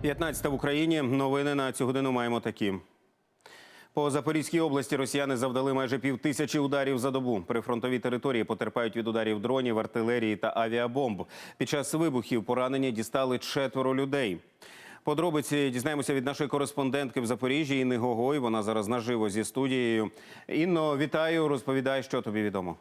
15 в Україні. Новини на цю годину маємо такі. По Запорізькій області росіяни завдали майже пів тисячі ударів за добу. Прифронтові території потерпають від ударів дронів, артилерії та авіабомб. Під час вибухів поранені дістали четверо людей. Подробиці дізнаємося від нашої кореспондентки в Запоріжжі Інни Гогой. Вона зараз наживо зі студією. Інно, вітаю. Розповідай, що тобі відомо.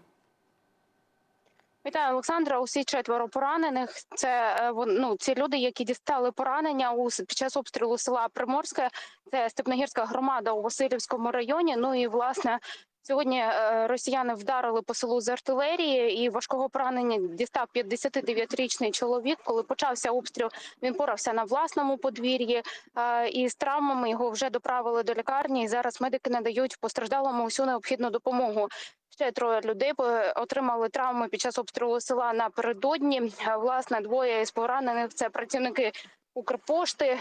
Вітаю, Олександра. Усі четверо поранених. Це е, ну, ці люди, які дістали поранення у під час обстрілу села Приморське. Це Степногірська громада у Васильівському районі. Ну і власне. Сьогодні е, росіяни вдарили по селу з артилерії, і важкого поранення дістав 59-річний чоловік. Коли почався обстріл, він порався на власному подвір'ї е, і з травмами його вже доправили до лікарні. І зараз медики надають постраждалому усю необхідну допомогу. Ще троє людей е, отримали травми під час обстрілу села напередодні. Е, Власне, двоє із поранених це працівники Укрпошти.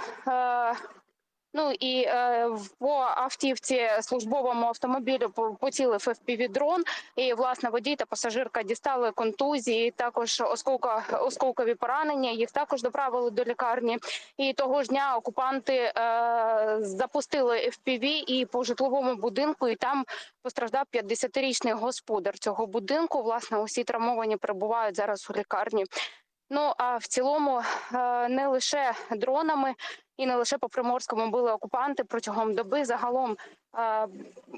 Ну і е, по автівці службовому автомобілю поцілив FPV-дрон. І власне водій та пасажирка дістали контузії, також осколка осколкові поранення. Їх також доправили до лікарні. І того ж дня окупанти е, запустили FPV і по житловому будинку, і там постраждав 50-річний господар цього будинку. Власне, усі травмовані перебувають зараз у лікарні. Ну а в цілому е, не лише дронами і не лише по приморському били окупанти протягом доби. Загалом е,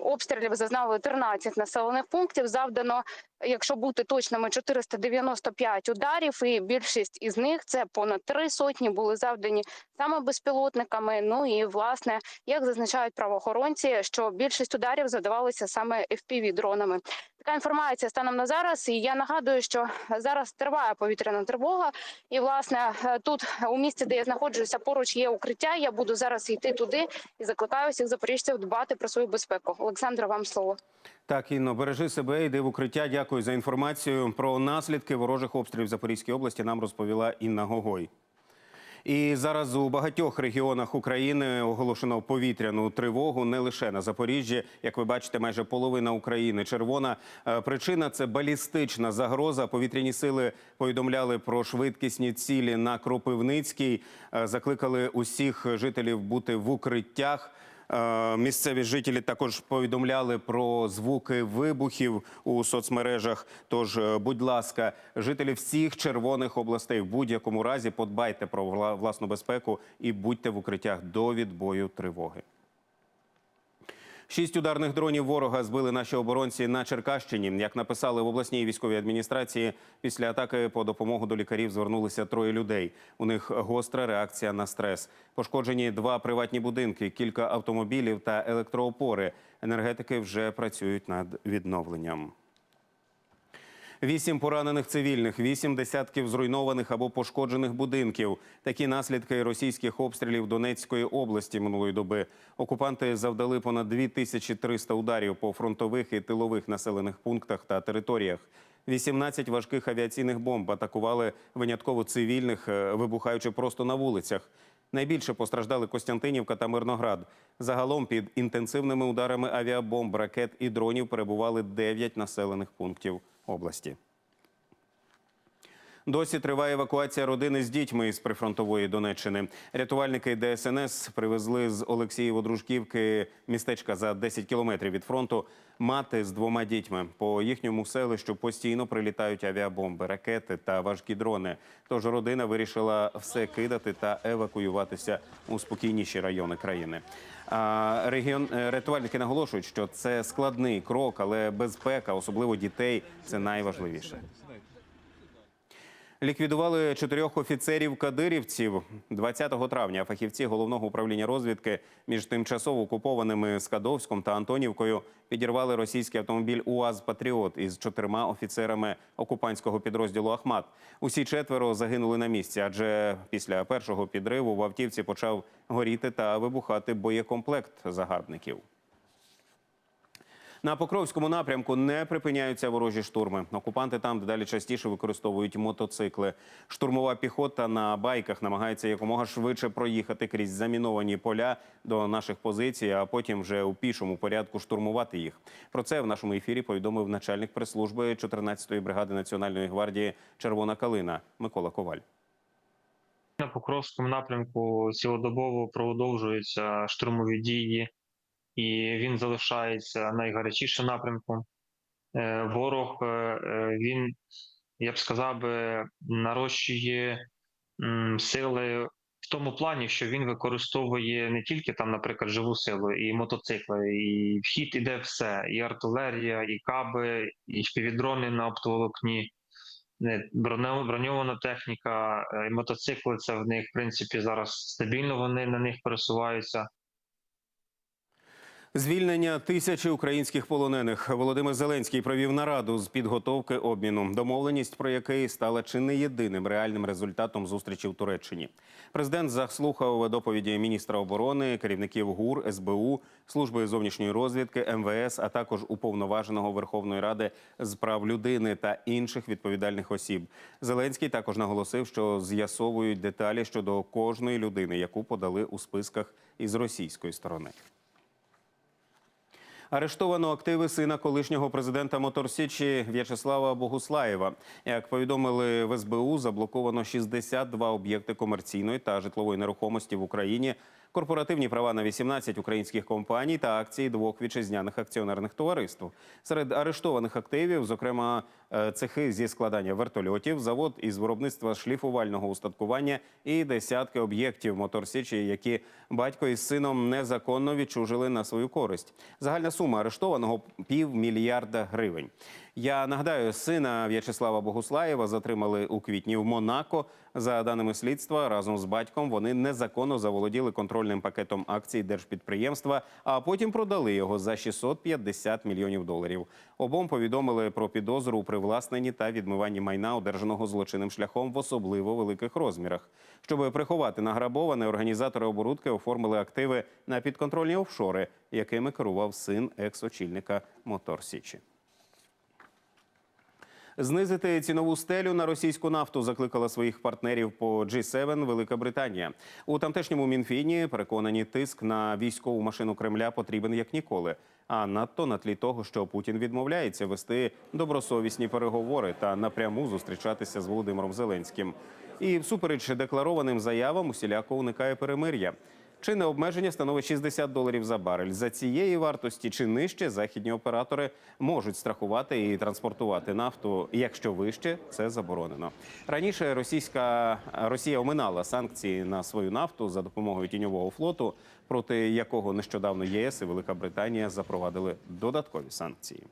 обстрілів зазнали 13 населених пунктів. Завдано, якщо бути точними, 495 ударів, і більшість із них це понад три сотні були завдані саме безпілотниками. Ну і власне, як зазначають правоохоронці, що більшість ударів задавалися саме fpv дронами. Така інформація станом на зараз. І я нагадую, що зараз триває повітряна тривога. І власне е, тут у місті, де я знаходжуся, поруч є укриття. Я буду зараз йти туди і закликаю всіх запоріжців дбати про свою безпеку. Олександра, вам слово. Так, Інно, бережи себе, йди в укриття. Дякую за інформацію. Про наслідки ворожих обстрілів в Запорізькій області нам розповіла Інна Гогой. І зараз у багатьох регіонах України оголошено повітряну тривогу не лише на Запоріжжі. Як ви бачите, майже половина України червона. Е, Причина це балістична загроза. Повітряні сили повідомляли про швидкісні цілі на Кропивницькій. Е, Закликали усіх жителів бути в укриттях. Е, Місцеві жителі також повідомляли про звуки вибухів у соцмережах. Тож, е, будь ласка, жителі всіх червоних областей в будь-якому разі подбайте про власну безпеку і будьте в укриттях до відбою тривоги. Шість ударних дронів ворога збили наші оборонці на Черкащині. Як написали в обласній військовій адміністрації, після атаки по допомогу до лікарів звернулися троє людей. У них гостра реакція на стрес. Пошкоджені два приватні будинки, кілька автомобілів та електроопори. Енергетики вже працюють над відновленням. Вісім поранених цивільних, вісім десятків зруйнованих або пошкоджених будинків. Такі наслідки російських обстрілів Донецької області минулої доби. Окупанти завдали понад 2300 ударів по фронтових і тилових населених пунктах та територіях. 18 важких авіаційних бомб атакували винятково цивільних, е, вибухаючи просто на вулицях. Найбільше постраждали Костянтинівка та Мирноград. Загалом під інтенсивними ударами авіабомб, ракет і дронів перебували 9 населених пунктів області. Досі триває евакуація родини з дітьми із прифронтової Донеччини. Рятувальники ДСНС привезли з Олексієво-Дружківки містечка за 10 кілометрів від фронту мати з двома дітьми. По їхньому селищу постійно прилітають авіабомби, ракети та важкі дрони. Тож родина вирішила все кидати та евакуюватися у спокійніші райони країни. А регіон е, рятувальники наголошують, що це складний крок, але безпека, особливо дітей, це найважливіше. Ліквідували чотирьох офіцерів кадирівців 20 травня. Фахівці головного управління розвідки між тимчасово окупованими Скадовськом та Антонівкою підірвали російський автомобіль УАЗ Патріот із чотирма офіцерами окупантського підрозділу Ахмат. Усі четверо загинули на місці, адже після першого підриву в автівці почав горіти та вибухати боєкомплект загарбників. На Покровському напрямку не припиняються ворожі штурми. Окупанти там дедалі частіше використовують мотоцикли. Штурмова піхота на байках намагається якомога швидше проїхати крізь заміновані поля до наших позицій, а потім вже у пішому порядку штурмувати їх. Про це в нашому ефірі повідомив начальник прес-служби 14-ї бригади Національної гвардії Червона Калина Микола Коваль. На Покровському напрямку цілодобово продовжуються штурмові дії, і він залишається найгарячішим напрямком. Е, Ворог е, е, він, я б сказав, нарощує сили в тому плані, що він використовує не тільки там, наприклад, живу силу, і мотоцикли, і вхід іде все: і артилерія, і каби, і впівдрони на оптоволокні. Броньована техніка, мотоцикли це в них, в принципі, зараз стабільно вони на них пересуваються. Звільнення тисячі українських полонених Володимир Зеленський провів нараду з підготовки обміну, домовленість про який стала чи не єдиним реальним результатом зустрічі в Туреччині. Президент заслухав доповіді міністра оборони, керівників ГУР, СБУ, служби зовнішньої розвідки, МВС, а також уповноваженого Верховної Ради з прав людини та інших відповідальних осіб. Зеленський також наголосив, що з'ясовують деталі щодо кожної людини, яку подали у списках із російської сторони. Арештовано активи сина колишнього президента Моторсічі В'ячеслава Богуслаєва. Як повідомили в СБУ, заблоковано 62 об'єкти комерційної та житлової нерухомості в Україні, корпоративні права на 18 українських компаній та акції двох вітчизняних акціонерних товариств. Серед арештованих активів, зокрема, цехи зі складання вертольотів, завод із виробництва шліфувального устаткування і десятки об'єктів Моторсічі, які батько із сином незаконно відчужили на свою користь. Загальна сума арештованого півмільярда гривень. Я нагадаю, сина В'ячеслава Богуслаєва затримали у квітні в Монако. За даними слідства, разом з батьком вони незаконно заволоділи контрольним пакетом акцій держпідприємства, а потім продали його за 650 мільйонів доларів. Обом повідомили про підозру у привласненні та відмиванні майна, одержаного злочинним шляхом в особливо великих розмірах. Щоб приховати награбоване, організатори оборудки оформили активи на підконтрольні офшори, якими керував син екс-очільника Мотор Січі. Знизити цінову стелю на російську нафту закликала своїх партнерів по G7 Велика Британія. У тамтешньому мінфіні переконані тиск на військову машину Кремля потрібен як ніколи. А надто на тлі того, що Путін відмовляється вести добросовісні переговори та напряму зустрічатися з Володимиром Зеленським. І всупереч декларованим заявам усіляко уникає перемир'я. Чинне обмеження становить 60 доларів за барель. За цієї вартості чи нижче західні оператори можуть страхувати і транспортувати нафту. Якщо вище, це заборонено. Раніше російська Росія оминала санкції на свою нафту за допомогою тіньового флоту, проти якого нещодавно ЄС і Велика Британія запровадили додаткові санкції.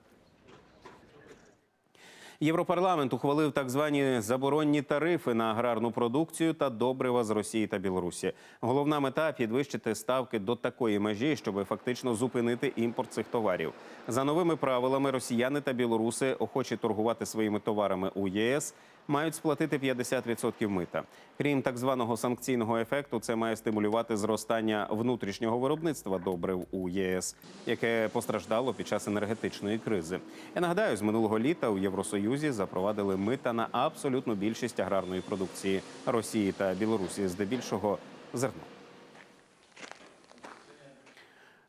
Європарламент ухвалив так звані заборонні тарифи на аграрну продукцію та добрива з Росії та Білорусі. Головна мета підвищити ставки до такої межі, щоб фактично зупинити імпорт цих товарів. За новими правилами, росіяни та білоруси, охочі торгувати своїми товарами у ЄС, мають сплатити 50% мита. Крім так званого санкційного ефекту, це має стимулювати зростання внутрішнього виробництва добрив у ЄС, яке постраждало під час енергетичної кризи. Я нагадаю, з минулого літа у Євросоюзі запровадили мита на абсолютну більшість аграрної продукції Росії та Білорусі, здебільшого зерно.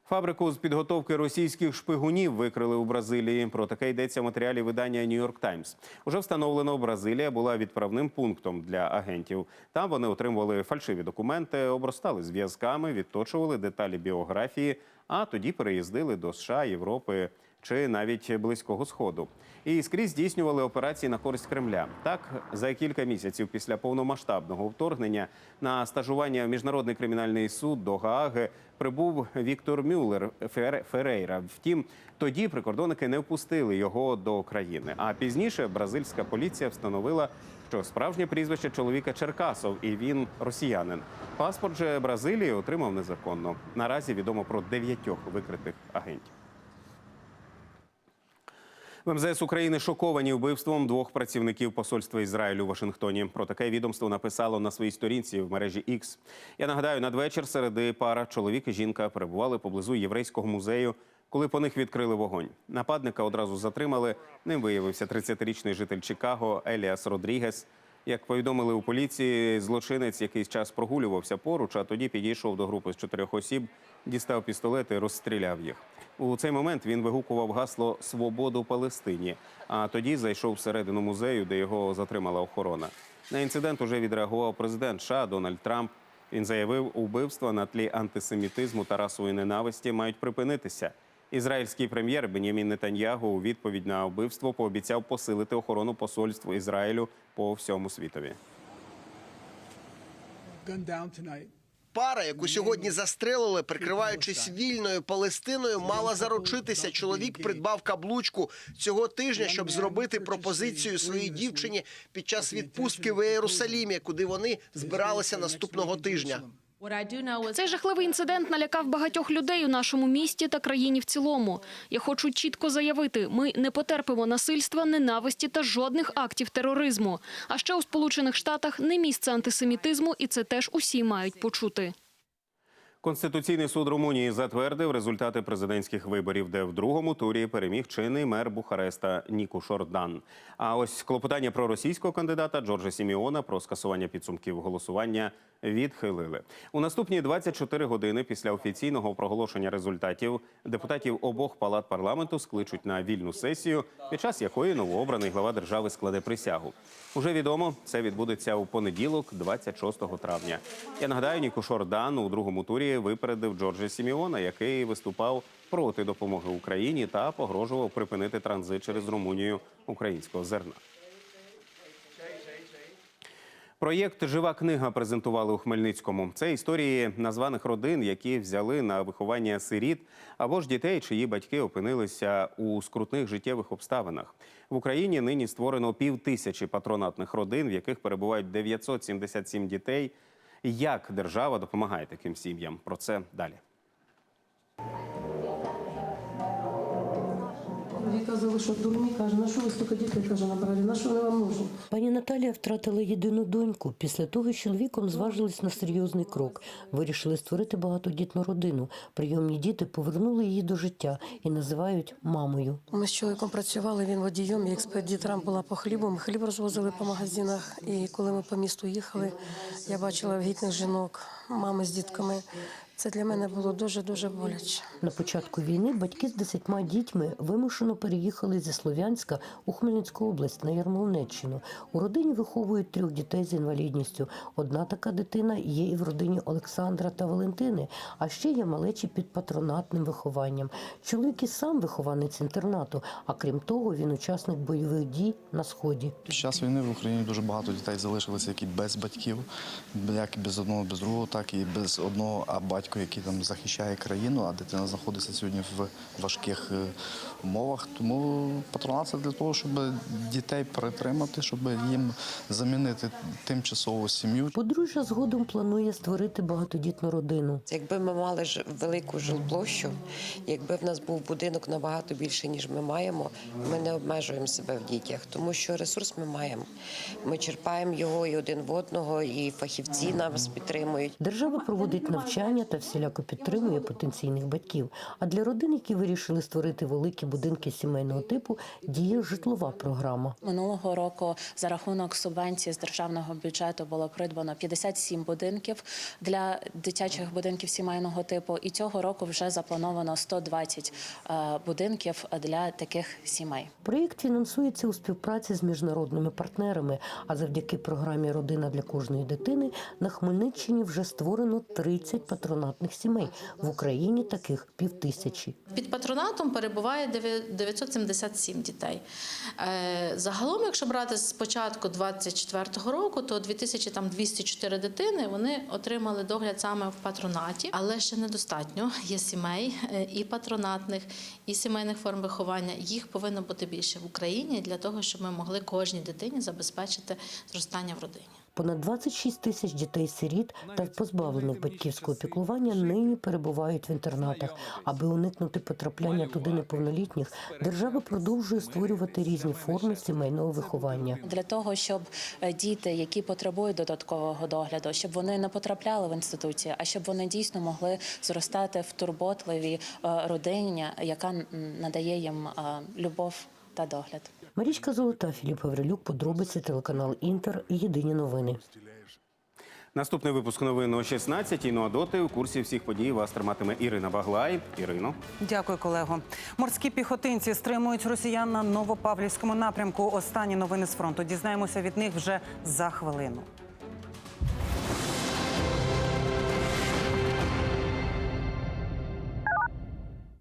Фабрику з підготовки російських шпигунів викрили у Бразилії. Про таке йдеться в матеріалі видання Нью-Йорк Таймс. Уже встановлено, Бразилія була відправним пунктом для агентів. Там вони отримували фальшиві документи, обростали зв'язками, відточували деталі біографії, а тоді переїздили до США, Європи чи навіть близького сходу. І скрізь здійснювали операції на користь Кремля. Так, за кілька місяців після повномасштабного вторгнення на стажування в міжнародний кримінальний суд до Гааги прибув Віктор Мюллер Фер- Ферейра. Втім, тоді прикордонники не впустили його до країни. А пізніше бразильська поліція встановила, що справжнє прізвище чоловіка Черкасов, і він росіянин. Паспорт же Бразилії отримав незаконно. Наразі відомо про дев'ятьох викритих агентів. В МЗС України шоковані вбивством двох працівників посольства Ізраїлю у Вашингтоні. Про таке відомство написало на своїй сторінці в мережі X. Я нагадаю, надвечір середи пара чоловік і жінка перебували поблизу єврейського музею, коли по них відкрили вогонь. Нападника одразу затримали. Ним виявився 30-річний житель Чикаго Еліас Родрігес. Як повідомили у поліції, злочинець якийсь час прогулювався поруч, а тоді підійшов до групи з чотирьох осіб, дістав пістолет і розстріляв їх. У цей момент він вигукував гасло Свободу Палестині. А тоді зайшов всередину музею, де його затримала охорона. На інцидент уже відреагував президент США Дональд Трамп. Він заявив, убивства на тлі антисемітизму та расової ненависті мають припинитися. Ізраїльський прем'єр Бенямін Нетаньягу у відповідь на вбивство пообіцяв посилити охорону посольств Ізраїлю по всьому світові. Пара, яку сьогодні застрелили, прикриваючись вільною Палестиною, мала заручитися. Чоловік придбав каблучку цього тижня, щоб зробити пропозицію своїй дівчині під час відпустки в Єрусалімі, куди вони збиралися наступного тижня. Цей жахливий інцидент налякав багатьох людей у нашому місті та країні в цілому. Я хочу чітко заявити: ми не потерпимо насильства, ненависті та жодних актів тероризму. А ще у Сполучених Штатах не місце антисемітизму, і це теж усі мають почути. Конституційний суд Румунії затвердив результати президентських виборів, де в другому турі переміг чинний мер Бухареста Ніку Шордан. А ось клопотання про російського кандидата Джорджа Сіміона про скасування підсумків голосування відхилили. У наступні 24 години після офіційного проголошення результатів депутатів обох палат парламенту скличуть на вільну сесію, під час якої новообраний глава держави складе присягу. Уже відомо, це відбудеться у понеділок, 26 травня. Я нагадаю, Ніку Шордан у другому турі випередив Джорджа Сіміона, який виступав проти допомоги Україні та погрожував припинити транзит через Румунію українського зерна. Проєкт Жива книга презентували у Хмельницькому. Це історії названих родин, які взяли на виховання сиріт або ж дітей, чиї батьки опинилися у скрутних життєвих обставинах. В Україні нині створено пів тисячі патронатних родин, в яких перебувають 977 дітей. Як держава допомагає таким сім'ям? Про це далі. Їй казали, що дурні, каже, на що ви стільки дітей каже, набрали, на що вони вам нужні? Пані Наталія втратила єдину доньку. Після того з чоловіком зважились на серйозний крок. Вирішили створити багатодітну родину. Прийомні діти повернули її до життя і називають мамою. Ми з чоловіком працювали, він водієм, я експедітором була по хлібу. Ми хліб розвозили по магазинах. І коли ми по місту їхали, я бачила вагітних жінок, мами з дітками. Це для мене було дуже-дуже боляче. На початку війни батьки з десятьма дітьми вимушено переїхали зі Слов'янська у Хмельницьку область на Ярмолинеччину. У родині виховують трьох дітей з інвалідністю. Одна така дитина є і в родині Олександра та Валентини, а ще є малечі під патронатним вихованням. Чоловік і сам вихованець інтернату, а крім того, він учасник бойових дій на сході. Під час війни в Україні дуже багато дітей залишилися, які без батьків, як без одного, без другого, так і без одного, а батько, який там захищає країну, а дитина знаходиться сьогодні в важких е, умовах. Тому патронат це для того, щоб дітей притримати, щоб їм замінити тимчасову сім'ю. Подружжя згодом планує створити багатодітну родину. Якби ми мали ж велику жилплощу, якби в нас був будинок набагато більше, ніж ми маємо, ми не обмежуємо себе в дітях, тому що ресурс ми маємо. Ми черпаємо його і один в одного, і фахівці нас підтримують. Держава проводить навчання та всіляко підтримує потенційних батьків. А для родин, які вирішили створити великі будинки сімейного типу, діє житлова програма. Минулого року за рахунок субвенції з державного бюджету було придбано 57 будинків для дитячих будинків сімейного типу. І цього року вже заплановано 120 е, будинків для таких сімей. Проєкт фінансується у співпраці з міжнародними партнерами. А завдяки програмі Родина для кожної дитини на Хмельниччині вже створено 30 патронатних сімей. В Україні таких півтисячі. Під патронатом перебуває 977 дітей. Е, Загалом, якщо брати з початку 24-го року, то 2204 дитини вони отримали догляд саме в патронаті, але ще недостатньо. Є сімей е, і патронатних, і сімейних форм виховання. Їх повинно бути більше в Україні для того, щоб ми могли кожній дитині забезпечити зростання в родині. Понад 26 тисяч дітей-сиріт та позбавлених батьківського піклування нині перебувають в інтернатах. Аби уникнути потрапляння туди неповнолітніх, держава продовжує створювати різні форми сімейного виховання. Для того щоб е, діти, які потребують додаткового догляду, щоб вони не потрапляли в інституції, а щоб вони дійсно могли зростати в турботливій е, родині, яка надає їм е, любов та догляд. Марічка Золота, Філіп Гаврилюк, подробиці телеканал Інтер. Єдині новини. Наступний випуск новин о 16 Ну а доти у курсі всіх подій вас триматиме Ірина Баглай. Ірино. Дякую, колего. Морські піхотинці стримують росіян на Новопавлівському напрямку. Останні новини з фронту. Дізнаємося від них вже за хвилину.